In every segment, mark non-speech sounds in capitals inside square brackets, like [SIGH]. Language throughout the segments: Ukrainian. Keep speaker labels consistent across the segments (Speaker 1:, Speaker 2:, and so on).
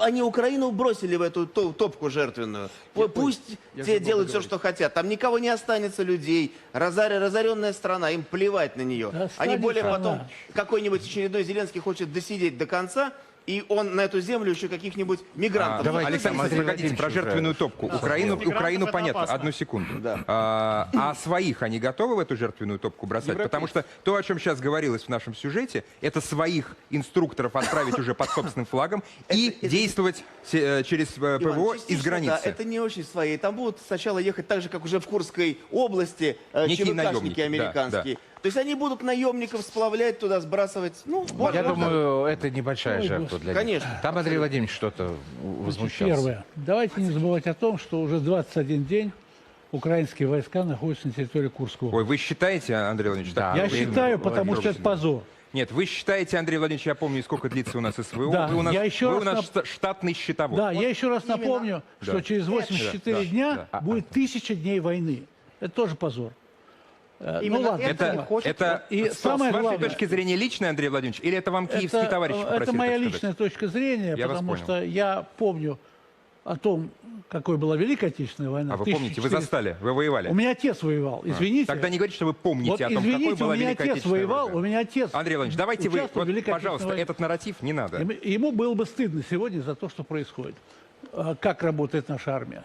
Speaker 1: они Украину бросили в эту топку жертвенную. Я Пусть
Speaker 2: Я
Speaker 1: те делают все, что хотят. Там никого не останется людей. Разар... разоренная страна, им плевать на нее.
Speaker 3: Да
Speaker 1: Они более
Speaker 3: она.
Speaker 1: потом какой-нибудь очередной Зеленский хочет досидеть до конца, и он на эту землю еще каких-нибудь мигрантов.
Speaker 2: давайте,
Speaker 1: засунет.
Speaker 2: Александр,
Speaker 4: Андрей
Speaker 2: погодите, про жертвенную топку. Украину,
Speaker 5: Мигрантов
Speaker 2: Украину
Speaker 5: это
Speaker 2: понятно.
Speaker 5: опасно.
Speaker 2: Одну секунду.
Speaker 1: Да.
Speaker 2: А, а своих они готовы в эту жертвенную топку бросать? Потому что то, о чем сейчас говорилось в нашем сюжете, это своих инструкторов отправить уже под собственным флагом и
Speaker 1: Это-
Speaker 2: действовать э, через э,
Speaker 1: Иван,
Speaker 2: ПВО из границы.
Speaker 1: Да, это не очень свои. Там будут сначала ехать так же, как уже в Курской области, э, ЧВКшники
Speaker 2: да,
Speaker 1: американские. То есть они будут наемников сплавлять туда, сбрасывать. Ну, вот,
Speaker 4: Я
Speaker 1: вот
Speaker 4: думаю, это небольшая
Speaker 3: Ой,
Speaker 4: жертва для них.
Speaker 1: Конечно.
Speaker 4: Там Андрей Владимирович что-то возмущался.
Speaker 3: Первое. Давайте не забывать о том, что уже 21 день украинские войска находятся на территории Курской области.
Speaker 2: Ой, вы считаете, Андрей Владимирович, так?
Speaker 4: Да.
Speaker 3: Я считаю, потому что это позор.
Speaker 2: Нет, вы считаете, Андрей Владимирович, я помню, сколько длится у нас СВО.
Speaker 3: Да,
Speaker 2: вы у нас,
Speaker 3: я еще
Speaker 2: вы
Speaker 3: раз
Speaker 2: у нас
Speaker 3: нап-
Speaker 2: шта- штатный счетовод.
Speaker 3: Да, я еще раз
Speaker 1: именно.
Speaker 3: напомню, что
Speaker 2: Да.
Speaker 3: через 84
Speaker 2: Да, да,
Speaker 3: дня
Speaker 2: да.
Speaker 3: будет тысяча дней войны. Это тоже позор. Э,
Speaker 1: Именно
Speaker 3: ну ладно.
Speaker 1: это
Speaker 2: Это,
Speaker 1: хочет-
Speaker 2: это
Speaker 3: И
Speaker 2: с,
Speaker 3: самое
Speaker 2: с вашей
Speaker 3: главное-
Speaker 2: точки зрения личная, Андрей Владимирович, или это вам киевские
Speaker 3: это,
Speaker 2: товарищи
Speaker 3: э,
Speaker 2: попросили,
Speaker 3: это моя личная точка зрения,
Speaker 2: Я
Speaker 3: потому что я помню о том, какой была Великая Отечественная война.
Speaker 2: А вы
Speaker 3: в
Speaker 2: помните, вы
Speaker 3: 1400
Speaker 2: застали, вы воевали.
Speaker 3: У меня отец воевал, извините.
Speaker 2: Тогда не говорите, что вы помните
Speaker 3: вот
Speaker 2: о том,
Speaker 3: извините,
Speaker 2: какой была
Speaker 3: у меня
Speaker 2: Великая
Speaker 3: отец
Speaker 2: Отечественная
Speaker 3: воевал,
Speaker 2: война.
Speaker 3: у меня отец
Speaker 2: Андрей Владимирович, давайте вы, вот, пожалуйста,
Speaker 3: Отечественной
Speaker 2: этот нарратив не надо.
Speaker 3: Ему- было бы стыдно сегодня за то, что происходит. А, Как работает наша армия.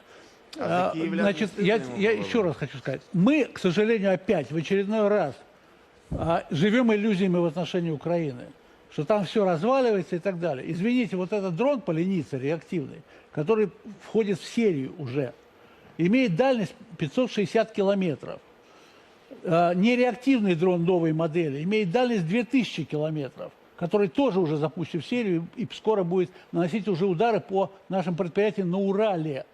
Speaker 1: А
Speaker 3: А, Значит, я, я еще раз хочу сказать. Мы, к сожалению, опять в очередной раз а, живем иллюзиями в отношении Украины. Что там все разваливается и так далее. Извините, вот этот дрон поленица реактивный, который входит в серию уже, имеет дальность 560 километров. Э, нереактивный дрон новой модели имеет дальность 2000 километров, который тоже уже запущен в серию и скоро будет наносить уже удары по нашим предприятиям на Урале.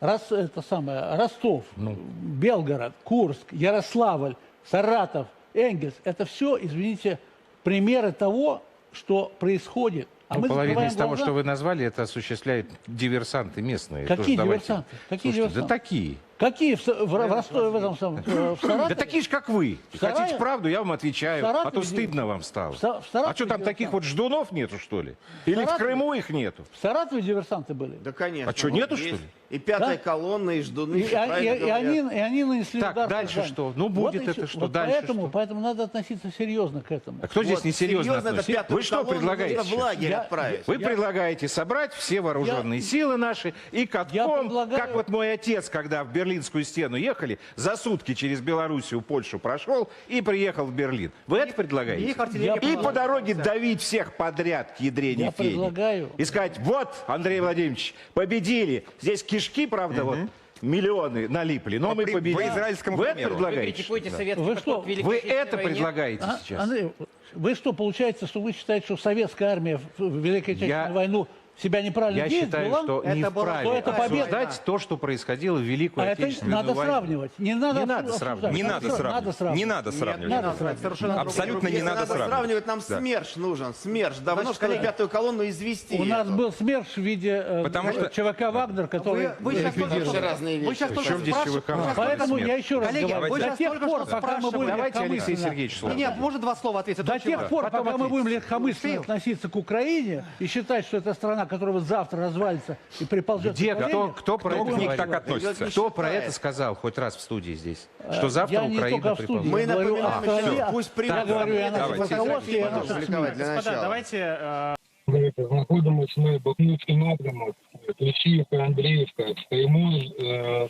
Speaker 3: Рос, это самое, Ростов, Белгород, Курск, Ярославль, Саратов, Энгельс. Это все, извините, примеры того, что происходит. А
Speaker 4: Ну, половина из того,
Speaker 3: глаза.
Speaker 4: что вы назвали, это осуществляют диверсанты местные.
Speaker 3: Какие
Speaker 4: Тоже давайте-
Speaker 3: диверсанты? Какие
Speaker 4: Слушайте,
Speaker 3: диверсанты?
Speaker 4: Да такие.
Speaker 3: Какие в, в, в Ростове, в этом самом, э, в Саратове?
Speaker 4: Да такие же, как вы.
Speaker 3: Саратове?
Speaker 4: Хотите правду, я вам отвечаю. А то стыдно вам стало.
Speaker 3: В в Саратове
Speaker 4: А что там таких вот ждунов нету, что ли? Или в? Крыму их нету?
Speaker 3: В Саратове диверсанты были?
Speaker 1: Да, конечно.
Speaker 4: А что,
Speaker 1: вот
Speaker 4: нету,
Speaker 1: есть.
Speaker 4: что ли?
Speaker 1: И пятая
Speaker 3: Да.
Speaker 1: колонна, и ждуны.
Speaker 3: И, и- и
Speaker 1: говорят.
Speaker 3: они, и они нанесли
Speaker 4: Так,
Speaker 3: удар
Speaker 4: дальше что? Ну, будет
Speaker 3: и
Speaker 4: это
Speaker 3: всё.
Speaker 4: что?
Speaker 3: Вот
Speaker 4: Дальше
Speaker 3: поэтому,
Speaker 4: что?
Speaker 3: поэтому надо относиться серьезно к этому.
Speaker 4: А кто здесь
Speaker 1: Вот,
Speaker 4: несерьезно
Speaker 1: серьезно, это
Speaker 4: относится? Вы что предлагаете?
Speaker 1: в лагерь
Speaker 3: Я-
Speaker 1: отправить.
Speaker 4: Вы
Speaker 3: Я-
Speaker 4: предлагаете собрать все вооруженные силы наши и катком,
Speaker 3: предлагаю-
Speaker 4: как вот мой отец, когда в Берлинскую стену ехали, за сутки через Белоруссию, Польшу прошел и приехал в Берлин. Вы это предлагаете?
Speaker 5: артиллерия
Speaker 4: и
Speaker 3: Я
Speaker 4: по дороге давить всех подряд к ядрене
Speaker 3: Я
Speaker 4: фени.
Speaker 3: предлагаю-
Speaker 4: И сказать, вот, Андрей Владимирович, победили. Здесь кишки, правда, вот миллионы налипли, но
Speaker 2: По
Speaker 4: мы
Speaker 2: при-
Speaker 4: победили.
Speaker 2: по израильскому
Speaker 4: Вы это.
Speaker 6: Вы
Speaker 4: предлагаете?
Speaker 6: критикуете
Speaker 4: Да.
Speaker 6: советский
Speaker 3: Вы что,
Speaker 4: Вы это
Speaker 6: войне?
Speaker 4: предлагаете
Speaker 3: А,
Speaker 4: сейчас?
Speaker 3: Андрей, вы что, получается, что вы считаете, что советская армия в в Великой Отечественной
Speaker 4: Я-
Speaker 3: войну себя неправильно
Speaker 4: Я
Speaker 3: действовала?
Speaker 4: считаю, что не
Speaker 5: Это
Speaker 4: вправе
Speaker 3: что это победа.
Speaker 4: обсуждать то, что происходило в Великую
Speaker 3: А это
Speaker 4: Отечественную
Speaker 3: надо
Speaker 4: войну.
Speaker 3: сравнивать. Не надо,
Speaker 4: Не надо сравнивать.
Speaker 2: Не надо
Speaker 3: Надо
Speaker 2: сравнивать. Не надо сравнивать.
Speaker 3: Надо сравнивать.
Speaker 5: Совершенно
Speaker 2: Абсолютно не надо
Speaker 1: надо
Speaker 2: сравнивать.
Speaker 1: сравнивать, нам
Speaker 2: Да.
Speaker 1: СМЕРШ нужен. СМЕРШ. Давно,
Speaker 5: Значит, коллеги,
Speaker 1: пятую колонну извести.
Speaker 3: У нас был СМЕРШ в виде э,
Speaker 2: Потому что-
Speaker 3: ЧВК «Вагнер», который
Speaker 5: Вы, вы сейчас только что-
Speaker 1: разные
Speaker 5: вы
Speaker 1: вещи.
Speaker 5: сейчас только спрашиваете- вы сейчас
Speaker 4: «Вагнер»?
Speaker 3: Поэтому
Speaker 4: Смерть.
Speaker 3: я еще раз
Speaker 5: Коллеги,
Speaker 3: говорю, до тех
Speaker 5: только
Speaker 3: пор, пока мы будем.
Speaker 4: Давайте Алексей Сергеевич слово.
Speaker 5: Не, не, может два слова ответить?
Speaker 3: До тех пор, пока мы будем легкомысленно относиться к Украине и считать, что это страна, которая вот завтра развалится и приползет
Speaker 4: Где,
Speaker 3: к Украине,
Speaker 4: кто, кто про
Speaker 2: Кто
Speaker 4: это
Speaker 2: к них
Speaker 4: говорит?
Speaker 2: так относится?
Speaker 4: Кто про
Speaker 1: считает.
Speaker 4: это сказал хоть раз в студии здесь? Что завтра
Speaker 3: Э, я не
Speaker 4: Украина
Speaker 3: только в студии,
Speaker 4: приползет?
Speaker 1: Мы
Speaker 3: я говорю
Speaker 1: напоминаем
Speaker 3: о стране,
Speaker 1: еще,
Speaker 3: а-
Speaker 1: пусть
Speaker 3: я
Speaker 1: примут
Speaker 3: говорю и о
Speaker 1: Давайте,
Speaker 3: нашем руководстве, и о наших СМИ.
Speaker 1: Публиковать для
Speaker 5: Господа,
Speaker 1: начала.
Speaker 5: давайте э,
Speaker 7: Говорите, знаходимося ми Бахмутський напрямок, Кліщівка, Андріївка, стоїмо е,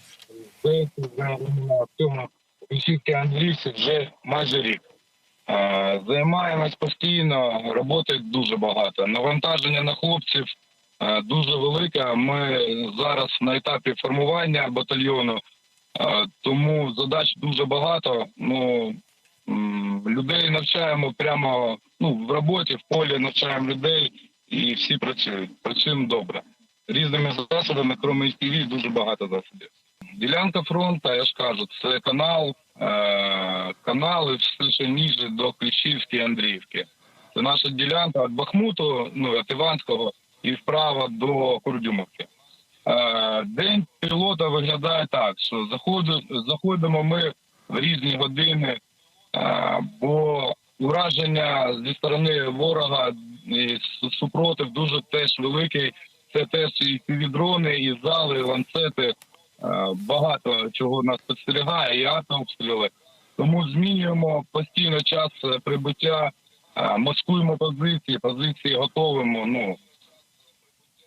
Speaker 7: здається, за іменно в цьому Кліщівці Андріївці вже майже рік. Займаємось постійно, роботи дуже багато. Навантаження на хлопців дуже велике. Ми зараз на етапі формування батальйону, тому задач дуже багато. Ну, людей навчаємо прямо ну, в роботі, в полі навчаємо людей і всі працюють. Працюємо добре. Різними засобами, крім ТВ, дуже багато засобів. Ділянка фронту, я ж кажу, це канал, канали все ще ніже до Кліщівської Андріївки. Це наша ділянка від Бахмуту, ну, від Іванського і вправо до Курдюмовки. Е, День пілота виглядає так, що заходимо ми в різні години, е, бо ураження зі сторони ворога і супротив дуже теж великий. це теж і дрони, і зали, і ланцети. Е, Багато чого нас підстерігає, і атомобстріли. Тому змінюємо постійно час е, прибуття, е, маскуємо позиції, позиції готовимо. Ну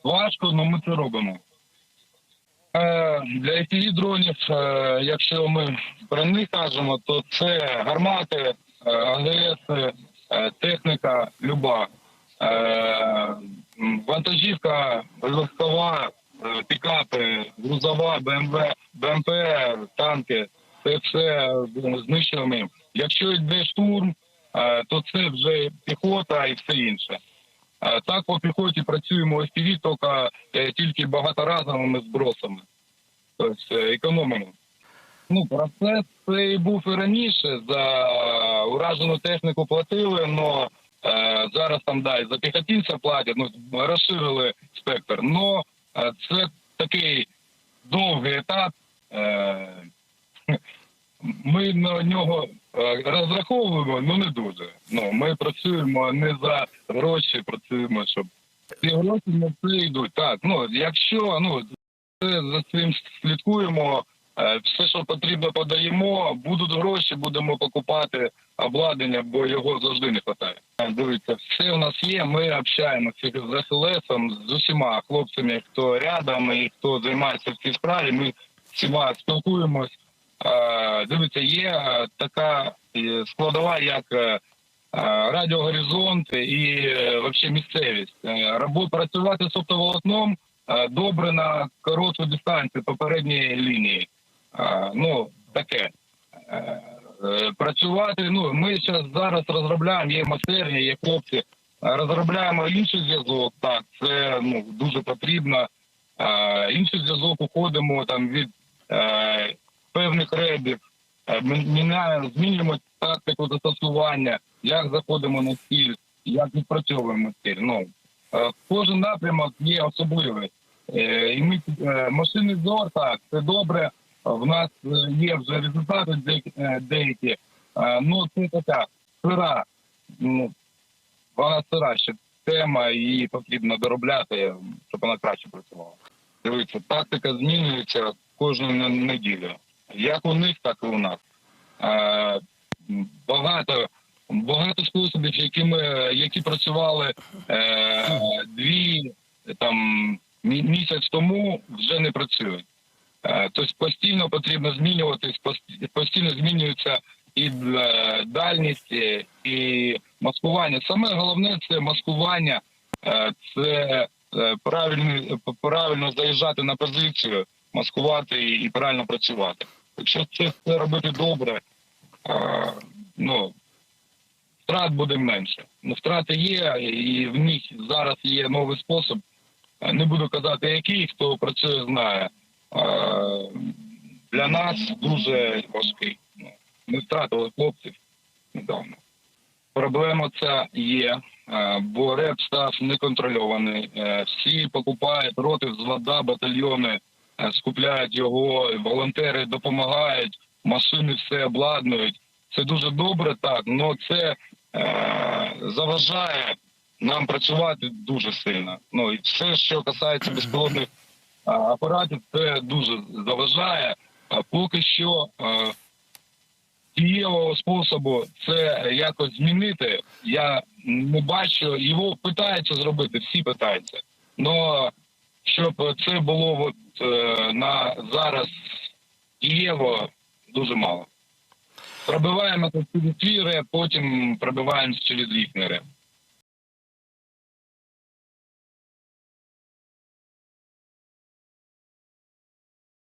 Speaker 7: важко, але ми це робимо. Для fpv дронів, якщо ми про них кажемо, то це гармати, АГС, техніка люба, вантажівка, легкова, пікапи, грузова, БМВ, БМП, танки. Це все е, знищуємо. Якщо йде штурм, е, то це вже піхота і все інше. Е, Так по піхоті працюємо FPV, тільки, е, тільки багаторазовими збросами. Тобто е, економимо. Ну, процес цей був і раніше. За уражену техніку платили, але е, зараз там да, за піхотинця платять, ну, розширили спектр. Но е, це такий довгий етап. Е, [LAUGHS] ми на нього е, розраховуємо, але не дуже. Ну, ми працюємо не за гроші, працюємо, щоб ці гроші на це йдуть. Так, ну якщо ну це за цим слідкуємо. Е, Все, що потрібно, подаємо. Будуть гроші, будемо покупати обладнання, бо його завжди не вистачає. Дивіться, все у нас є. Ми общаємося з СЛСом, з усіма хлопцями, хто рядом і хто займається в цій справі. Ми всіма спілкуємось. Е, Дивіться, є е, така е, складова, як е, е, Радіо Горизонт і е, вообще місцевість. Е, Робо- працювати з оптоволокном е, добре на коротку дистанцію попередньої лінії. Е, Ну, таке. Е, Працювати, ну, ми зараз розробляємо, є майстерні, є хлопці, розробляємо інший зв'язок, так, це ну, дуже потрібно. Е, Інший зв'язок уходимо там від певних ребів, міняємо, змінюємо тактику застосування, як заходимо на стіль, як відпрацьовуємо стіль. Ну, кожен напрямок є особливий. І ми машинний зор, так, це добре. В нас е, є вже результати деякі, е. Е, ну це така сира, ну вона сира ще тема, її потрібно доробляти, щоб вона краще працювала. Дивіться, тактика змінюється кожну неділю. Як у них, так і у нас. Е, багато, багато способів, які ми які працювали е, дві там мі- місяць тому, вже не працюють. Тобто постійно потрібно змінюватись, постійно змінюється і е, дальність, е, і маскування. Саме головне це маскування, це правильно, правильно заїжджати на позицію, маскувати і, правильно працювати. Якщо це все робити добре, ну втрат буде менше. Ну, втрати є, і в них зараз є новий спосіб. Не буду казати, який, хто працює, знає. Для нас дуже важкий. Ну, Ми втратили хлопців недавно. Проблема ця є, е, бо реп став неконтрольований. Е, Всі покупають роти взвода, батальйони, е, скупляють його, волонтери допомагають, машини все обладнують. Це дуже добре, так, але це е, заважає нам працювати дуже сильно. Ну і все, що касається безпілотних апаратів, це дуже заважає. Поки що дієвого способу це якось змінити. Я не бачу. Його питаються зробити, всі питаються. Но щоб це було от, е, на зараз дієво, дуже мало. Пробиваємо через свій потім пробиваємося через реп.